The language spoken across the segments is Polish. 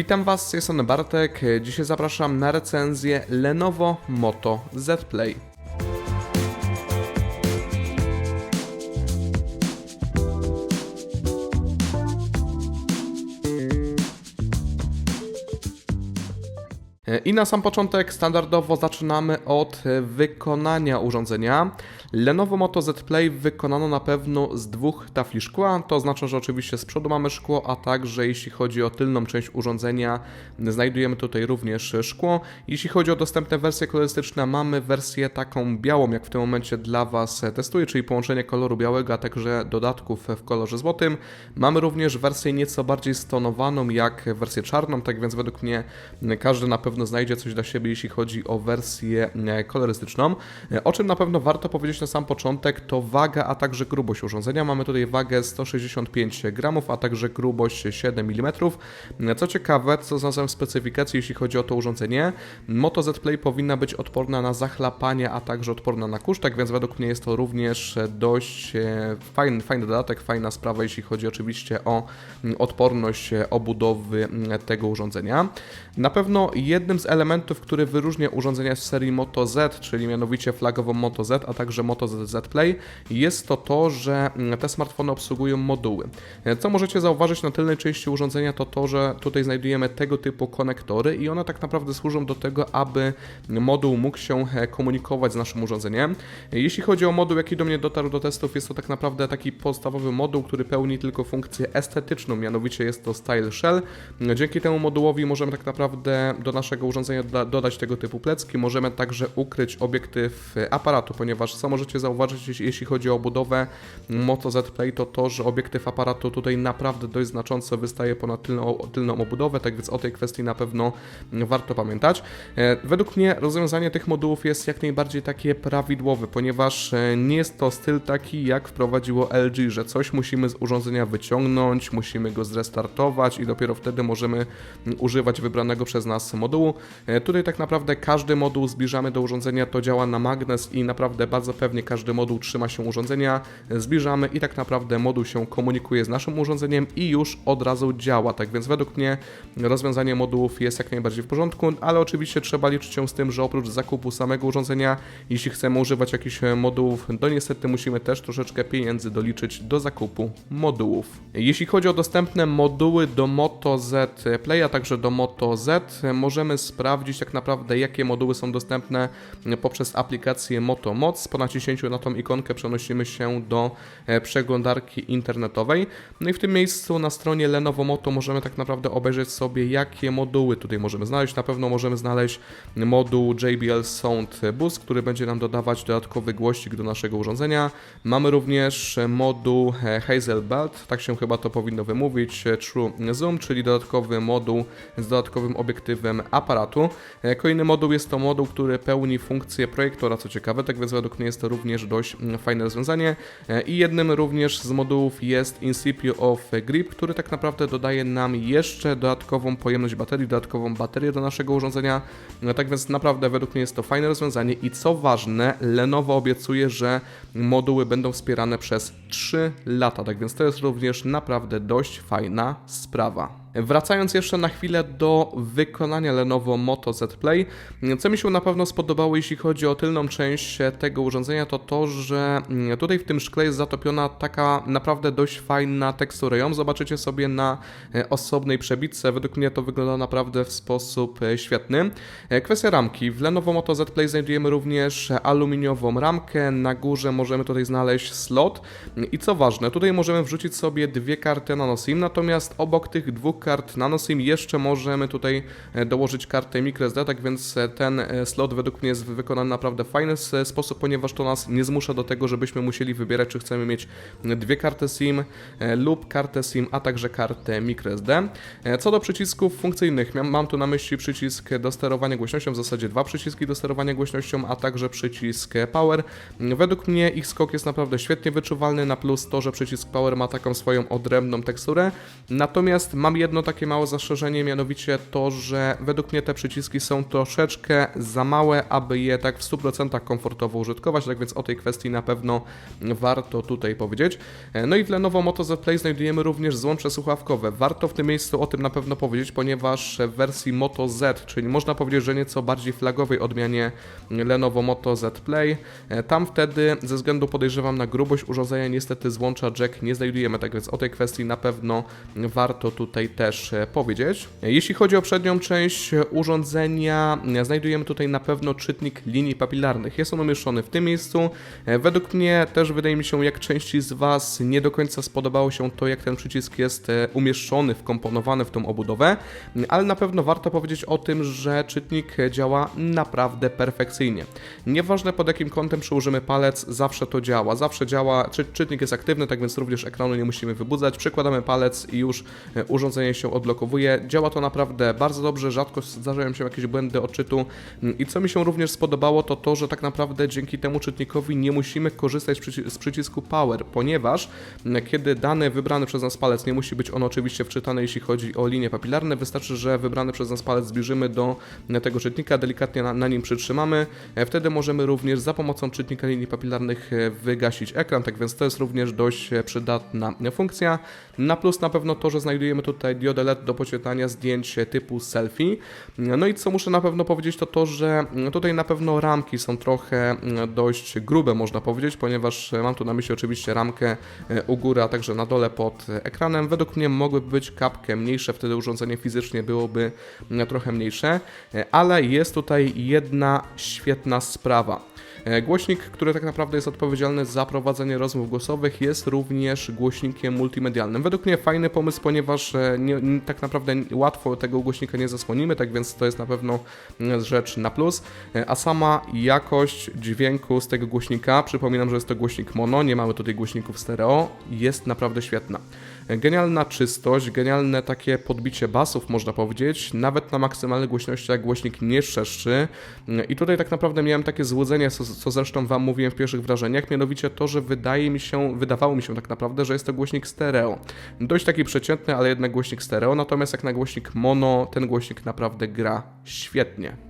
Witam Was, z tej strony Bartek. Dzisiaj zapraszam na recenzję Lenovo Moto Z Play. I na sam początek standardowo zaczynamy od wykonania urządzenia. Lenovo Moto Z Play wykonano na pewno z dwóch tafli szkła, to oznacza, że oczywiście z przodu mamy szkło, a także jeśli chodzi o tylną część urządzenia, znajdujemy tutaj również szkło. Jeśli chodzi o dostępne wersje kolorystyczne, mamy wersję taką białą, jak w tym momencie dla Was testuję, czyli połączenie koloru białego, a także dodatków w kolorze złotym. Mamy również wersję nieco bardziej stonowaną, jak wersję czarną, tak więc według mnie każdy na pewno znajdzie coś dla siebie, jeśli chodzi o wersję kolorystyczną. O czym na pewno warto powiedzieć na sam początek, to waga, a także grubość urządzenia. Mamy tutaj wagę 165 gramów, a także grubość 7 mm. Co ciekawe, co znalazłem w specyfikacji, jeśli chodzi o to urządzenie, Moto Z Play powinna być odporna na zachlapanie, a także odporna na kurz, tak więc według mnie jest to również dość fajny, fajny dodatek, fajna sprawa, jeśli chodzi oczywiście o odporność obudowy tego urządzenia. Na pewno jednym z elementów, który wyróżnia urządzenia z serii Moto Z, czyli mianowicie flagową Moto Z, a także Moto Z Play, jest to to, że te smartfony obsługują moduły. Co możecie zauważyć na tylnej części urządzenia, to to, że tutaj znajdujemy tego typu konektory i one tak naprawdę służą do tego, aby moduł mógł się komunikować z naszym urządzeniem. Jeśli chodzi o moduł, jaki do mnie dotarł do testów, jest to tak naprawdę taki podstawowy moduł, który pełni tylko funkcję estetyczną, mianowicie jest to Style Shell. Dzięki temu modułowi możemy tak naprawdę do naszego urządzenia dodać tego typu plecki, możemy także ukryć obiektyw aparatu, ponieważ co możecie zauważyć, jeśli chodzi o budowę Moto Z Play, to to, że obiektyw aparatu tutaj naprawdę dość znacząco wystaje ponad tylną, tylną obudowę, tak więc o tej kwestii na pewno warto pamiętać. E, według mnie rozwiązanie tych modułów jest jak najbardziej takie prawidłowe, ponieważ e, nie jest to styl taki, jak wprowadziło LG, że coś musimy z urządzenia wyciągnąć, musimy go zrestartować i dopiero wtedy możemy używać wybranego przez nas modułu. E, tutaj tak naprawdę każdy moduł zbliżamy do urządzenia, to działa na magnes i naprawdę bardzo pewnie każdy moduł trzyma się urządzenia, zbliżamy i tak naprawdę moduł się komunikuje z naszym urządzeniem i już od razu działa. Tak więc według mnie rozwiązanie modułów jest jak najbardziej w porządku, ale oczywiście trzeba liczyć się z tym, że oprócz zakupu samego urządzenia, jeśli chcemy używać jakichś modułów, to niestety musimy też troszeczkę pieniędzy doliczyć do zakupu modułów. Jeśli chodzi o dostępne moduły do Moto Z Play, a także do Moto Z, możemy sprawdzić tak naprawdę jakie moduły są dostępne poprzez aplikację Moto Moc. Po naciśnięciu na tą ikonkę przenosimy się do przeglądarki internetowej. No i w tym miejscu na stronie Lenovo Moto możemy tak naprawdę obejrzeć sobie jakie moduły tutaj możemy znaleźć. Na pewno możemy znaleźć moduł JBL Sound Boost, który będzie nam dodawać dodatkowy głośnik do naszego urządzenia. Mamy również moduł Hazel Belt, tak się chyba to powinno wymówić, True Zoom, czyli dodatkowy moduł z dodatkowym obiektywem aparatu. Kolejny moduł jest to moduł, który pełni funkcję projektora, co ciekawe, tak więc według mnie jest to również dość fajne rozwiązanie. I jednym również z modułów jest Incipio of Grip, który tak naprawdę dodaje nam jeszcze dodatkową pojemność baterii, dodatkową baterię do naszego urządzenia. Tak więc naprawdę według mnie jest to fajne rozwiązanie i co ważne, Lenovo obiecuje, że moduły będą wspierane przez 3 lata, tak więc to jest również naprawdę dość fajna sprawa. Wracając jeszcze na chwilę do wykonania Lenovo Moto Z Play, co mi się na pewno spodobało, jeśli chodzi o tylną część tego urządzenia, to to, że tutaj w tym szkle jest zatopiona taka naprawdę dość fajna tekstura. Ją zobaczycie sobie na osobnej przebitce. Według mnie to wygląda naprawdę w sposób świetny. Kwestia ramki. W Lenovo Moto Z Play znajdujemy również aluminiową ramkę. Na górze możemy tutaj znaleźć slot. I co ważne, tutaj możemy wrzucić sobie dwie karty nano SIM, natomiast obok tych dwóch kart NanoSIM jeszcze możemy tutaj dołożyć kartę microSD, tak więc ten slot według mnie jest wykonany naprawdę w fajny sposób, ponieważ to nas nie zmusza do tego, żebyśmy musieli wybierać, czy chcemy mieć dwie karty SIM lub kartę SIM, a także kartę microSD. Co do przycisków funkcyjnych, mam tu na myśli przycisk do sterowania głośnością, w zasadzie dwa przyciski do sterowania głośnością, a także przycisk Power. Według mnie ich skok jest naprawdę świetnie wyczuwalny, na plus to, że przycisk Power ma taką swoją odrębną teksturę, natomiast mam jedno jedno takie małe zastrzeżenie, mianowicie to, że według mnie te przyciski są troszeczkę za małe, aby je tak w 100% komfortowo użytkować, tak więc o tej kwestii na pewno warto tutaj powiedzieć. E, No i w Lenovo Moto Z Play znajdujemy również złącze słuchawkowe. Warto w tym miejscu o tym na pewno powiedzieć, ponieważ w wersji Moto Z, czyli można powiedzieć, że nieco bardziej flagowej odmianie Lenovo Moto Z Play, e, tam wtedy ze względu podejrzewam na grubość urządzenia niestety złącza jack nie znajdujemy, tak więc o tej kwestii na pewno warto tutaj też e, powiedzieć. Jeśli chodzi o przednią część urządzenia, e, znajdujemy tutaj na pewno czytnik linii papilarnych. Jest on umieszczony w tym miejscu. E, Według mnie też wydaje mi się, jak części z Was nie do końca spodobało się to, jak ten przycisk jest umieszczony, wkomponowany w tą obudowę, m, ale na pewno warto powiedzieć o tym, że czytnik działa naprawdę perfekcyjnie. Nieważne pod jakim kątem przyłożymy palec, zawsze to działa. Zawsze działa, czy, czytnik jest aktywny, tak więc również ekranu nie musimy wybudzać. Przykładamy palec i już e, się odblokowuje. Działa to naprawdę bardzo dobrze, rzadko zdarzają się jakieś błędy odczytu. I co mi się również spodobało, to to, że tak naprawdę dzięki temu czytnikowi nie musimy korzystać z, z przycisku Power, ponieważ kiedy dany wybrany przez nas palec, nie musi być on oczywiście wczytany, jeśli chodzi o linie papilarne, wystarczy, że wybrany przez nas palec zbliżymy do tego czytnika, delikatnie na, na nim przytrzymamy. Wtedy możemy również za pomocą czytnika linii papilarnych e, wygasić ekran, tak więc to jest również dość e, przydatna e, funkcja. Na plus na pewno to, że znajdujemy tutaj diodę LED do podświetlania zdjęć typu selfie. No i co muszę na pewno powiedzieć, to to, że mm, tutaj na pewno ramki są trochę mm, dość grube, można powiedzieć, ponieważ e, mam tu na myśli oczywiście ramkę e, u góry, a także na dole pod e, ekranem. Według mnie mogłyby być kapkę mniejsze, wtedy urządzenie fizycznie byłoby mm, trochę mniejsze, ale jest tutaj jedna świetna sprawa. E, Głośnik, który tak naprawdę jest odpowiedzialny za prowadzenie rozmów głosowych, jest również głośnikiem multimedialnym. Według mnie fajny pomysł, ponieważ e, nie, tak naprawdę łatwo tego głośnika nie zasłonimy, tak więc to jest na pewno mm, rzecz na plus. E, A sama jakość dźwięku z tego głośnika, przypominam, że jest to głośnik mono, nie mamy tutaj głośników stereo, jest naprawdę świetna. Genialna czystość, genialne takie podbicie basów, można powiedzieć. Nawet na maksymalnej głośności jak głośnik nie. Mm, I tutaj tak naprawdę miałem takie złudzenie, co, co zresztą Wam mówiłem w pierwszych wrażeniach, mianowicie to, że wydaje mi się, wydawało mi się tak naprawdę, że jest to głośnik stereo. Dość taki przeciętny, ale jednak głośnik stereo, natomiast jak na głośnik mono, ten głośnik naprawdę gra świetnie.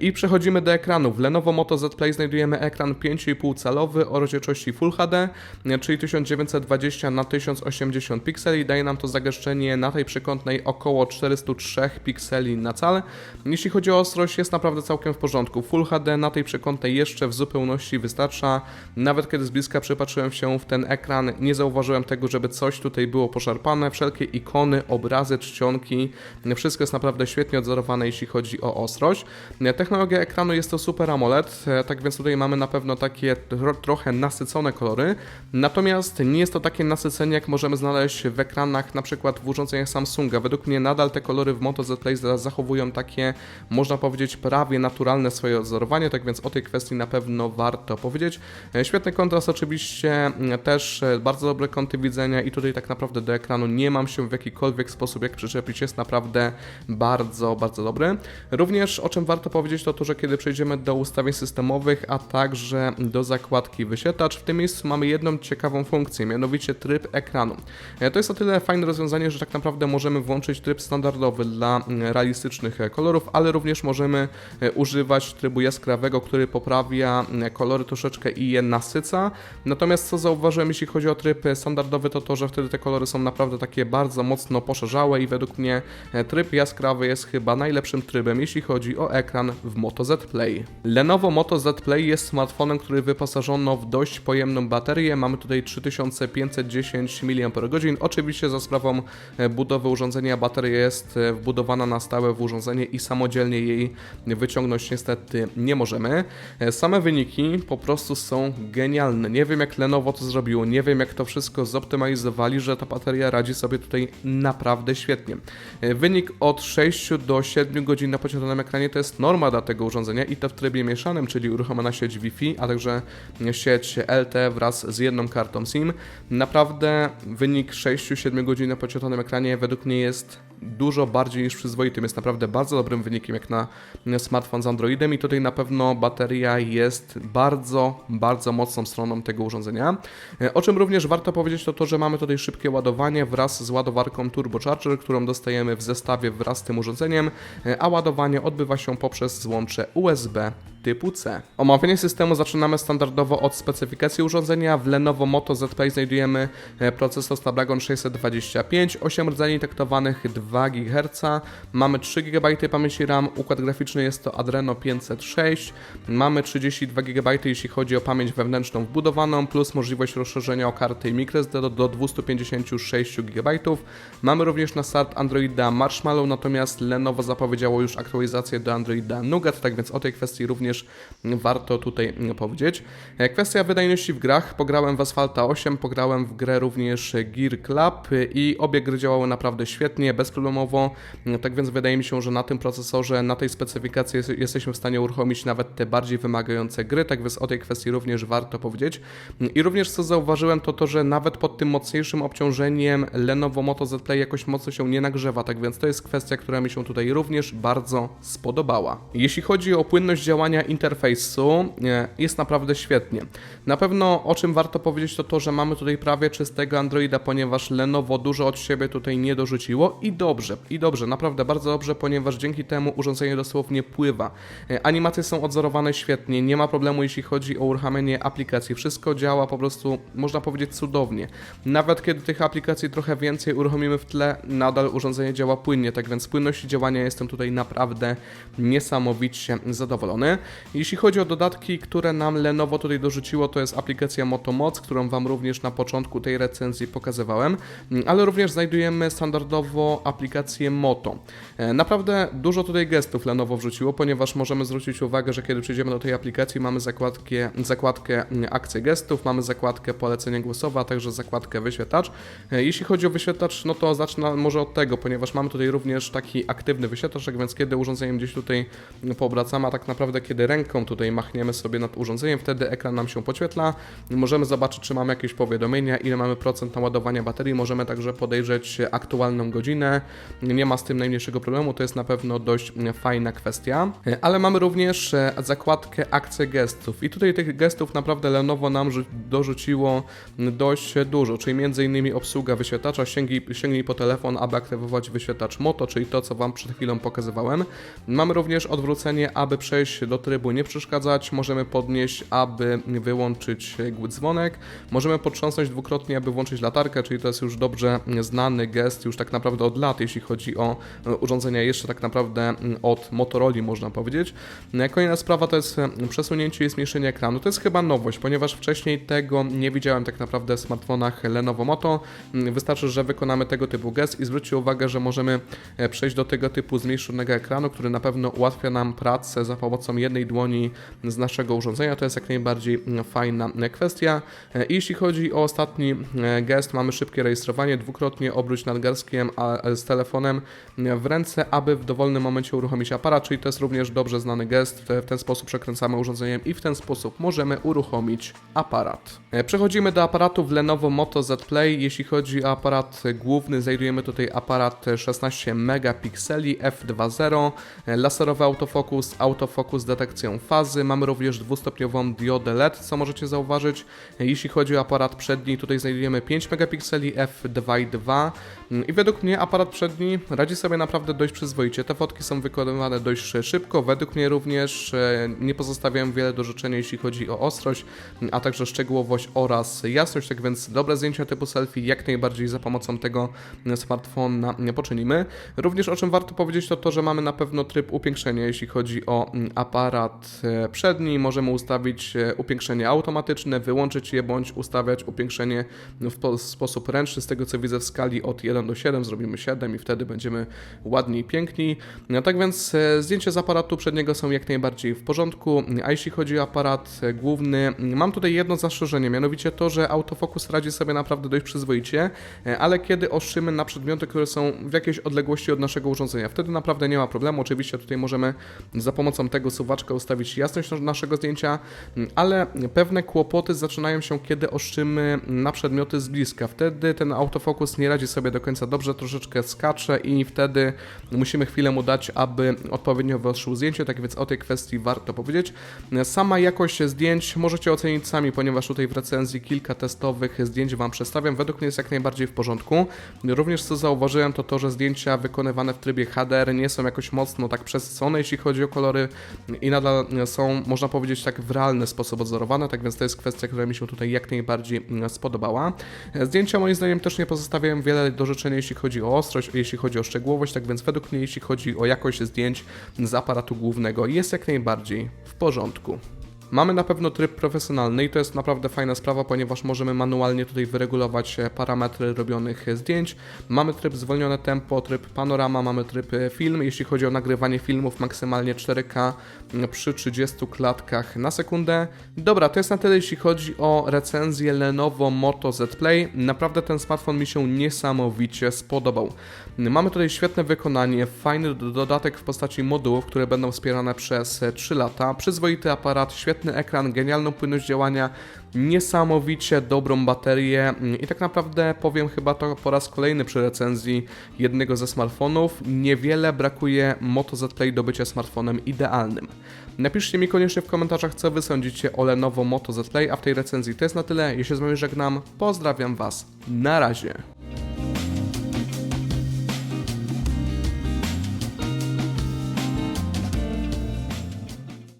I przechodzimy do ekranu. W Lenovo Moto Z Play znajdujemy ekran 5,5 calowy o rozdzielczości Full HD, czyli 1920 na 1080 pikseli. Daje nam to zagęszczenie na tej przekątnej około 403 pikseli na cal. Jeśli chodzi o ostrość, jest naprawdę całkiem w porządku. Full HD na tej przekątnej jeszcze w zupełności wystarcza. Nawet kiedy z bliska przypatrzyłem się w ten ekran, nie zauważyłem tego, żeby coś tutaj było poszarpane. Wszelkie ikony, obrazy, czcionki, wszystko jest naprawdę świetnie odzorowane, jeśli chodzi o ostrość. Technologia ekranu jest to Super AMOLED, e, tak więc tutaj mamy na pewno takie tro, trochę nasycone kolory, natomiast nie jest to takie nasycenie, jak możemy znaleźć w ekranach na przykład w urządzeniach Samsunga. Według mnie nadal te kolory w Moto Z Play zachowują takie, można powiedzieć, prawie naturalne swoje odzorowanie, tak więc o tej kwestii na pewno warto powiedzieć. E, Świetny kontrast oczywiście, mm, też e, bardzo dobre kąty widzenia i tutaj tak naprawdę do ekranu nie mam się w jakikolwiek sposób jak przyczepić, jest naprawdę bardzo, bardzo dobry. Również o czym warto powiedzieć to to, że kiedy przejdziemy do ustawień systemowych, a także do zakładki wyświetlacz, w tym miejscu mamy jedną ciekawą funkcję, mianowicie tryb ekranu. E, To jest o tyle fajne rozwiązanie, że tak naprawdę możemy włączyć tryb standardowy dla mm, realistycznych e, kolorów, ale również możemy e, używać trybu jaskrawego, który poprawia mm, kolory troszeczkę i je nasyca. Natomiast co zauważyłem, jeśli chodzi o tryb standardowy, to to, że wtedy te kolory są naprawdę takie bardzo mocno poszerzałe i według mnie tryb jaskrawy jest chyba najlepszym trybem, jeśli chodzi o ekran w Moto Z Play. Lenovo Moto Z Play jest smartfonem, który wyposażono w dość pojemną baterię. Mamy tutaj 3510 mAh. Oczywiście za sprawą e, budowy urządzenia bateria jest e, wbudowana na stałe w urządzenie i samodzielnie jej wyciągnąć niestety nie możemy. E, Same wyniki po prostu są genialne. Nie wiem jak Lenovo to zrobiło, nie wiem jak to wszystko zoptymalizowali, że ta bateria radzi sobie tutaj naprawdę świetnie. Wynik od 6 do 7 godzin na podświetlonym ekranie to jest norma dla tego urządzenia i to w trybie mieszanym, czyli uruchomiona sieć Wi-Fi, a także sieć LTE wraz z jedną kartą SIM. Naprawdę wynik 6-7 godzin na podświetlonym ekranie według mnie jest dużo bardziej niż przyzwoitym. Jest naprawdę bardzo dobrym wynikiem jak na smartfon z Androidem i tutaj na pewno bateria jest bardzo, bardzo mocną stroną tego urządzenia. E, O czym również warto powiedzieć to to, że mamy tutaj szybkie ładowanie wraz z ładowarką turbocharger, którą dostajemy w zestawie wraz z tym urządzeniem, e, a ładowanie odbywa się poprzez złącze USB typu C. Omawianie systemu zaczynamy standardowo od specyfikacji urządzenia. W Lenovo Moto Z Play znajdujemy e, procesor Snapdragon 625, 8 rdzeni taktowanych 2 GHz, mamy 3 GB pamięci RAM, układ graficzny jest to Adreno 506, mamy 32 GB jeśli chodzi o pamięć wewnętrzną wbudowaną, plus możliwość rozszerzenia o kartę microSD do, do 256 GB. Mamy również na start Androida Marshmallow, natomiast Lenovo zapowiedziało już aktualizację do Androida Nougat, tak więc o tej kwestii również warto tutaj powiedzieć. E, Kwestia wydajności w grach. Pograłem w Asphalta 8, pograłem w grę również Gear Club i obie gry działały naprawdę świetnie, bezproblemowo. Tak więc wydaje mi się, że na tym procesorze, na tej specyfikacji jest, jesteśmy w stanie uruchomić nawet te bardziej wymagające gry, tak więc o tej kwestii również warto powiedzieć. I również co zauważyłem to to, że nawet pod tym mocniejszym obciążeniem Lenovo Moto Z Play jakoś mocno się nie nagrzewa, tak więc to jest kwestia, która mi się tutaj również bardzo spodobała. Jeśli chodzi o płynność działania interfejsu, jest naprawdę świetnie. Na pewno o czym warto powiedzieć to to, że mamy tutaj prawie czystego Androida, ponieważ Lenovo dużo od siebie tutaj nie dorzuciło i dobrze, i dobrze, naprawdę bardzo dobrze, ponieważ dzięki temu urządzenie dosłownie pływa. E, Animacje są odzorowane świetnie, nie ma problemu jeśli chodzi o uruchamianie aplikacji, wszystko działa po prostu, można powiedzieć, cudownie. Nawet kiedy tych aplikacji trochę więcej uruchomimy w tle, nadal urządzenie działa płynnie, tak więc z płynności działania jestem tutaj naprawdę niesamowicie zadowolony. Jeśli chodzi o dodatki, które nam Lenovo tutaj dorzuciło, to jest aplikacja Motomoc, którą Wam również na początku tej recenzji pokazywałem, Mm, ale również znajdujemy standardowo aplikację Moto. E, Naprawdę dużo tutaj gestów Lenovo wrzuciło, ponieważ możemy zwrócić uwagę, że kiedy przejdziemy do tej aplikacji, mamy zakładkę, zakładkę mm, akcje gestów, mamy zakładkę polecenie głosowe, a także zakładkę wyświetlacz. E, Jeśli chodzi o wyświetlacz, no to zacznę może od tego, ponieważ mamy tutaj również taki aktywny wyświetlacz, więc kiedy urządzeniem gdzieś tutaj poobracamy, a tak naprawdę kiedy ręką tutaj machniemy sobie nad urządzeniem, wtedy ekran nam się podświetla. Możemy zobaczyć, czy mamy jakieś powiadomienia, ile mamy procent naładowania baterii. Możemy także podejrzeć aktualną godzinę. Nie ma z tym najmniejszego problemu, to jest na pewno dość fajna kwestia. Ale mamy również e, zakładkę akcje gestów i tutaj tych gestów naprawdę Lenovo nam rzu- dorzuciło dość dużo, czyli m.in. obsługa wyświetlacza, sięgnij, sięgnij po telefon, aby aktywować wyświetlacz Moto, czyli to, co Wam przed chwilą pokazywałem. Mamy również odwrócenie, aby przejść do trybu nie przeszkadzać, możemy podnieść, aby wyłączyć dzwonek, możemy potrząsnąć dwukrotnie, aby włączyć latarkę, czyli to jest już dobrze znany gest już tak naprawdę od lat, jeśli chodzi o e, urządzenia jeszcze tak naprawdę mm, od Motorola można powiedzieć. E, Kolejna sprawa to jest e, przesunięcie i zmniejszenie ekranu. To jest chyba nowość, ponieważ wcześniej tego nie widziałem tak naprawdę w smartfonach Lenovo Moto. Mm, Wystarczy, że wykonamy tego typu gest i zwróćcie uwagę, że możemy e, przejść do tego typu zmniejszonego ekranu, który na pewno ułatwia nam pracę za pomocą jednej dłoni z naszego urządzenia. To jest jak najbardziej mm, fajna kwestia. I jeśli chodzi o ostatni gest, mamy szybkie rejestrowanie, dwukrotnie obróć nadgarstkiem a, telefonem w ręce, aby w dowolnym momencie uruchomić aparat, czyli to jest również dobrze znany gest. W ten sposób przekręcamy urządzeniem i w ten sposób możemy uruchomić aparat. E, Przechodzimy do aparatu w Lenovo Moto Z Play. Jeśli chodzi o aparat główny, znajdujemy tutaj aparat 16 megapikseli f2.0, e, laserowy autofokus, autofokus z detekcją fazy. Mamy również dwustopniową diodę LED, co możecie zauważyć. E, Jeśli chodzi o aparat przedni, tutaj znajdujemy 5 megapikseli f2.2 Mm, i według mnie aparat przedni radzi sobie naprawdę dość przyzwoicie. Te fotki są wykonywane dość szybko, według mnie również e, nie pozostawiają wiele do życzenia, jeśli chodzi o ostrość, a także szczegółowość oraz jasność, tak więc dobre zdjęcia typu selfie jak najbardziej za pomocą tego smartfona poczynimy. Również o czym warto powiedzieć to to, że mamy na pewno tryb upiększenia, jeśli chodzi o mm, aparat e, przedni. Możemy ustawić e, upiększenie automatyczne, wyłączyć je bądź ustawiać upiększenie w po- sposób ręczny. Z tego co widzę w skali od 1 do 7 zrobimy 7 i wtedy będziemy ładni i piękni. No, tak więc e, zdjęcia z aparatu przedniego są jak najbardziej w porządku. A jeśli chodzi o aparat e, główny, mam tutaj jedno zastrzeżenie, mianowicie to, że autofokus radzi sobie naprawdę dość przyzwoicie, e, ale kiedy ostrzymy na przedmioty, które są w jakiejś odległości od naszego urządzenia, wtedy naprawdę nie ma problemu. Oczywiście tutaj możemy za pomocą tego suwaczka ustawić jasność nas- naszego zdjęcia, m, ale pewne kłopoty zaczynają się, kiedy ostrzymy na przedmioty z bliska. Wtedy ten autofokus nie radzi sobie do końca dobrze, troszeczkę skacze i wtedy musimy chwilę mu dać, aby odpowiednio wyoszył zdjęcie, tak więc o tej kwestii warto powiedzieć. Sama jakość zdjęć możecie ocenić sami, ponieważ tutaj w recenzji kilka testowych zdjęć Wam przedstawiam. Według mnie jest jak najbardziej w porządku. Również co zauważyłem to to, że zdjęcia wykonywane w trybie HDR nie są jakoś mocno tak przesycone, jeśli chodzi o kolory i nadal są, można powiedzieć, tak w realny sposób odzorowane, tak więc to jest kwestia, która mi się tutaj jak najbardziej spodobała. Zdjęcia moim zdaniem też nie pozostawiają wiele do życzenia, jeśli chodzi o ostrość, jeśli chodzi o szczegółowość, tak więc według mnie, jeśli chodzi o jakość zdjęć z aparatu głównego, jest jak najbardziej w porządku. Mamy na pewno tryb profesjonalny i to jest naprawdę fajna sprawa, ponieważ możemy manualnie tutaj wyregulować e, parametry robionych e, zdjęć. Mamy tryb zwolnione tempo, tryb panorama, mamy tryb e, film, jeśli chodzi o nagrywanie filmów maksymalnie 4K m, przy 30 klatkach na sekundę. Dobra, to jest na tyle jeśli chodzi o recenzję Lenovo Moto Z Play. Naprawdę ten smartfon mi się niesamowicie spodobał. Mamy tutaj świetne wykonanie, fajny do- dodatek w postaci modułów, które będą wspierane przez e, 3 lata, przyzwoity aparat, świetny ekran, genialną płynność działania, niesamowicie dobrą baterię mm, i tak naprawdę powiem chyba to po raz kolejny przy recenzji jednego ze smartfonów, niewiele brakuje Moto Z Play do bycia smartfonem idealnym. Napiszcie mi koniecznie w komentarzach, co wy sądzicie o Lenovo Moto Z Play, a w tej recenzji to jest na tyle. Się z wami żegnam, pozdrawiam was, na razie.